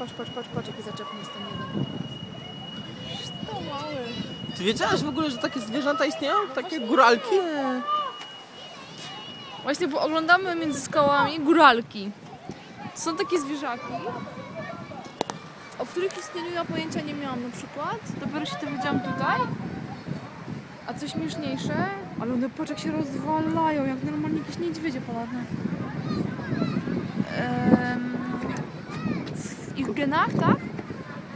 patrz, patrz, patrz, patrz, jaki zaczepny jest ten jeden. To mały. Ty wiedziałeś w ogóle, że takie zwierzęta istnieją? Takie góralki? Nie. Właśnie, bo oglądamy między skałami góralki. Są takie zwierzaki, o których istnieniu ja pojęcia nie miałam na przykład. Dopiero się dowiedziałam tutaj. A co śmieszniejsze, ale one patrz jak się rozwalają, jak normalnie jakieś niedźwiedzie polarne. Em, w ich genach, tak?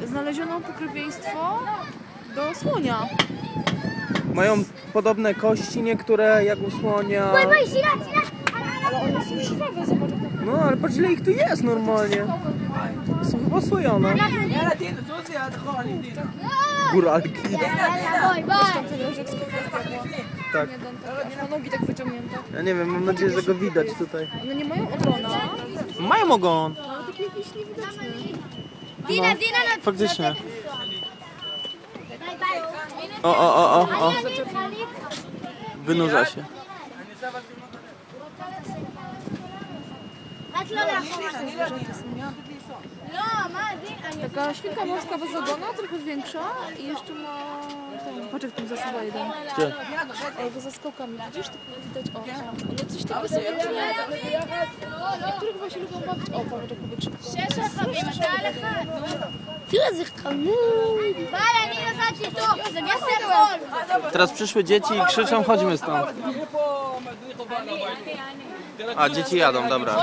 Znaleziono pokrewieństwo do słonia. Mają podobne kości niektóre jak u słonia. Ale one są żwawe, zobacz No ale patrz ile ich tu jest normalnie. Są chyba. Góralki. ten rożek z Tak. Ma nogi tak wyciągnięte. Ja nie wiem, mam nadzieję, że go widać tutaj. One nie mają ogona, Mają ogon. Dina, Dina, no. Faktycznie. O, o, o, o, o. Wynurza się. Taka świnka morska bez ogona, trochę większa i jeszcze ma ten paczek tam zasuwa jeden. Gdzie? Ej, bo za skokami, widzisz? Tylko widać o tam. One coś tam rysują, czy nie? Niektórych właśnie lubią bawić. O, patrz, jak powiek szybko. Tyle zechkamuj. Bala, nie zasadzi to! Teraz przyszły dzieci i krzyczą, chodźmy stąd. A, dzieci jadą, dobra.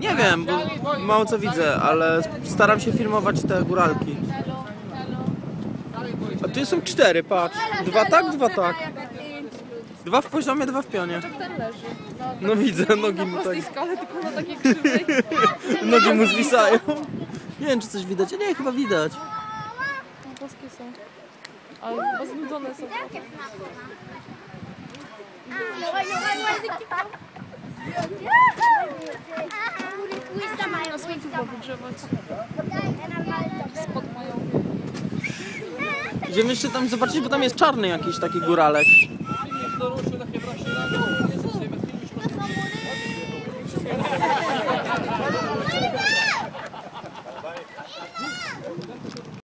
Nie wiem, bo mało co widzę, ale staram się filmować te góralki. A tu są cztery, patrz. Dwa tak, dwa tak. Dwa w poziomie, dwa w pionie. No widzę, nogi mu tak... Nogi mu zwisają. Nie wiem, czy coś widać. Nie, chyba widać. Polskie są. Ale chyba znudzone są. Na słońcu powygrzewać. Spod mają. Idziemy jeszcze tam zobaczyć, bo tam jest czarny jakiś taki góralek.